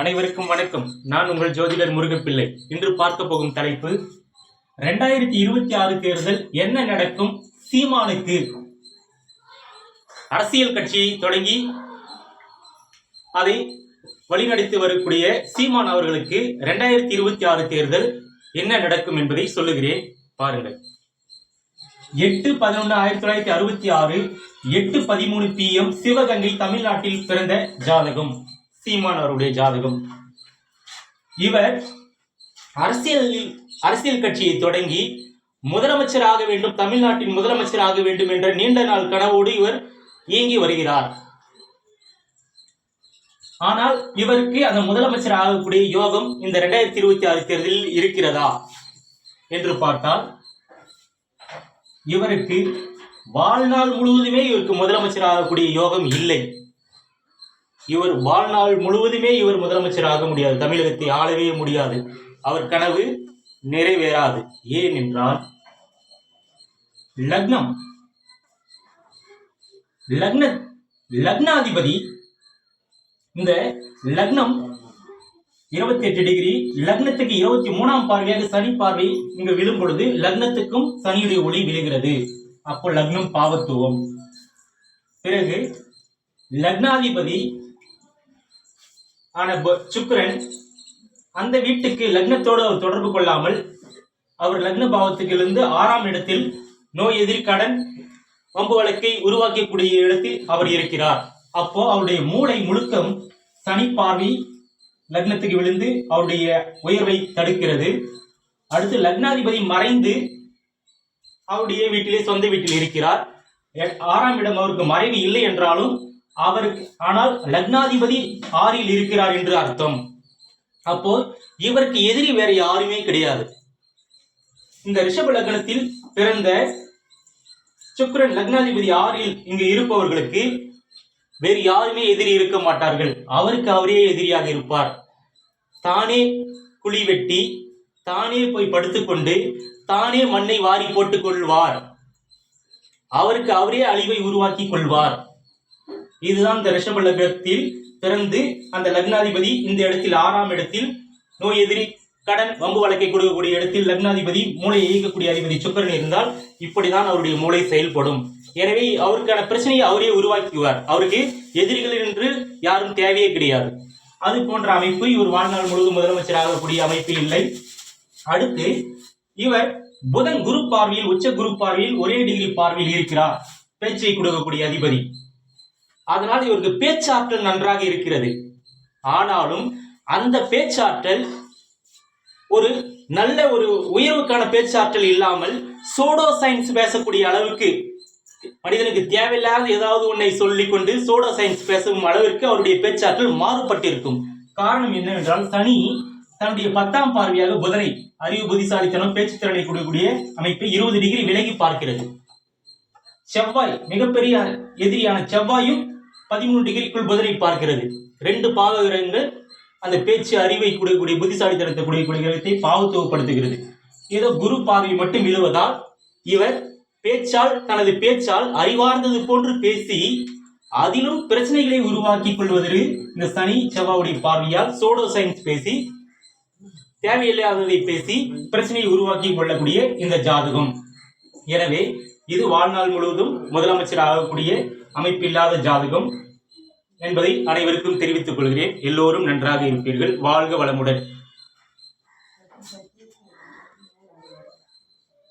அனைவருக்கும் வணக்கம். நான் உங்கள் ஜோதிடர் முருகப்பிள்ளை இன்று பார்க்க போகும் தலைப்பு ரெண்டாயிரத்தி இருபத்தி ஆறு தேர்தல் என்ன நடக்கும்? சீமானுக்கு. அரசியல் கட்சியை தொடங்கி அதை வழிநடத்தி வரக்கூடிய சீமான் அவர்களுக்கு ரெண்டாயிரத்தி இருபத்தி ஆறு தேர்தல் என்ன நடக்கும் என்பதை சொல்லுகிறேன். பாருங்கள். எட்டு பதினொன்று ஆயிரத்தி தொள்ளாயிரத்தி அறுபத்தி ஆறு எட்டு பதிமூணு பி எம் சிவகங்கை தமிழ்நாட்டில் பிறந்த ஜாதகம். சீமான் அவருடைய ஜாதகம். இவர் அரசியலில் அரசியல் கட்சியை தொடங்கி முதலமைச்சர் ஆக வேண்டும் தமிழ்நாட்டின் முதலமைச்சர் ஆக வேண்டும் என்ற நீண்ட நாள் கனவோடு இவர் இயங்கி வருகிறார். ஆனால் இவருக்கு அந்த முதலமைச்சர் ஆகக்கூடிய யோகம் இந்த ரெண்டாயிரத்தி இருபத்தி ஆறு தேர்தலில் இருக்கிறதா என்று பார்த்தால் இவருக்கு வாழ்நாள் முழுவதுமே இவருக்கு முதலமைச்சர் ஆகக்கூடிய யோகம் இல்லை. இவர் வாழ்நாள் முழுவதுமே இவர் முதலமைச்சர் ஆக முடியாது. தமிழகத்தை ஆளவே முடியாது. அவர் கனவு நிறைவேறாது. ஏன் என்றால் லக்னம் லக்ன லக்னாதிபதி இந்த லக்னம் இருபத்தி எட்டு டிகிரி லக்னத்துக்கு இருபத்தி மூணாம் பார்வையாக சனி பார்வை இங்கு விழும் பொழுது லக்னத்துக்கும் சனியுடைய ஒளி விழுகிறது. அப்போ லக்னம் பாவத்துவம். பிறகு லக்னாதிபதி ஆன சுக்கரன் அந்த வீட்டுக்கு லக்னத்தோடு அவர் தொடர்பு கொள்ளாமல் அவர் லக்ன பாவத்துக்கு இருந்து ஆறாம் இடத்தில் நோய் எதிரி கடன் வம்பு வழக்கை உருவாக்கக்கூடிய இடத்தில் அவர் இருக்கிறார். அப்போ அவருடைய மூளை முழுக்கம் சனி பார்வை லக்னத்துக்கு விழுந்து அவருடைய உயர்வை தடுக்கிறது. அடுத்து லக்னாதிபதி மறைந்து அவருடைய வீட்டிலே சொந்த வீட்டில் இருக்கிறார். எ- ஆறாம் இடம் அவருக்கு மறைவு இல்லை என்றாலும் அவருக்கு ஆனால் லக்னாதிபதி ஆறில் இருக்கிறார் என்று அர்த்தம். அப்போ இவருக்கு எதிரி வேற யாருமே கிடையாது. இந்த ரிஷப லக்னத்தில் பிறந்த சுக்கரன் லக்னாதிபதி ஆறில் இங்கு இருப்பவர்களுக்கு வேறு யாருமே எதிரி இருக்க மாட்டார்கள். அவருக்கு அவரே எதிரியாக இருப்பார். தானே குழி வெட்டி தானே போய் படுத்துக்கொண்டு தானே மண்ணை வாரி போட்டுக் கொள்வார் அவருக்கு அவரே அழிவை உருவாக்கி கொள்வார். இதுதான் இந்த ரிஷப லக்னத்தில் பிறந்து அந்த லக்னாதிபதி இந்த இடத்தில் ஆறாம் இடத்தில் நோய் எதிரி கடன் வம்பு வழக்கை கொடுக்கக்கூடிய இடத்தில் லக்னாதிபதி மூளையை இயக்கக்கூடிய அதிபதி சுக்கரன் இருந்தால் இப்படிதான் அவருடைய மூளை செயல்படும். எனவே அவருக்கான பிரச்சனையை அவரே உருவாக்குவார். அவருக்கு எதிரிகள் என்று யாரும் தேவையே கிடையாது. அது போன்ற அமைப்பு இவர் வாழ்நாள் முழுவதும் முதலமைச்சராகக்கூடிய அமைப்பு இல்லை. அடுத்து இவர் புதன் குரு பார்வையில் உச்ச குரு பார்வையில் ஒரே டிகிரி பார்வையில் இருக்கிறார். பேச்சை கொடுக்கக்கூடிய அதிபதி. அதனால் இவருக்கு பேச்சாற்றல் நன்றாக இருக்கிறது. ஆனாலும் அந்த பேச்சாற்றல் ஒரு நல்ல ஒரு உயர்வுக்கான பேச்சாற்றல் இல்லாமல் சோடோ சயின்ஸ் பேசக்கூடிய அளவுக்கு மனிதனுக்கு தேவையில்லாத ஏதாவது ஒன்றை சொல்லிக்கொண்டு சோடோ சயின்ஸ் பேசும் அளவிற்கு அவருடைய பேச்சாற்றல் மாறுபட்டிருக்கும். காரணம் என்னவென்றால் சனி தன்னுடைய பத்தாம் பார்வையாக புதனை அறிவு புத்திசாலித்தனம் பேச்சு திறனை கொடுக்கக்கூடிய அமைப்பை இருபது டிகிரி விலகி பார்க்கிறது. செவ்வாய் மிகப்பெரிய எதிரியான செவ்வாயும் பதிமூணு டிகிரிக்குள் புதனை பார்க்கிறது. ரெண்டு பாவகிரகங்கள் அந்த பேச்சு அறிவை கொடுக்கக்கூடிய புத்திசாலித்தனத்தை கொடுக்கக்கூடிய கிரகத்தை பாவத்துவப்படுத்துகிறது ஏதோ குரு பார்வை மட்டும் விழுவதால் இவர் பேச்சால் தனது பேச்சால் அறிவார்ந்தது போன்று பேசி அதிலும் பிரச்சனைகளை உருவாக்கி கொள்வதற்கு இந்த சனி செவ்வாவுடைய பார்வையால் சோடோ சயின்ஸ் பேசி தேவையில்லாததை பேசி பிரச்சனையை உருவாக்கி கொள்ளக்கூடிய இந்த ஜாதகம். எனவே இது வாழ்நாள் முழுவதும் முதலமைச்சர் ஆகக்கூடிய அமைப்பில்லாத ஜாதகம் என்பதை அனைவருக்கும் தெரிவித்துக் கொள்கிறேன். எல்லோரும் நன்றாக இருப்பீர்கள். வாழ்க வளமுடன்.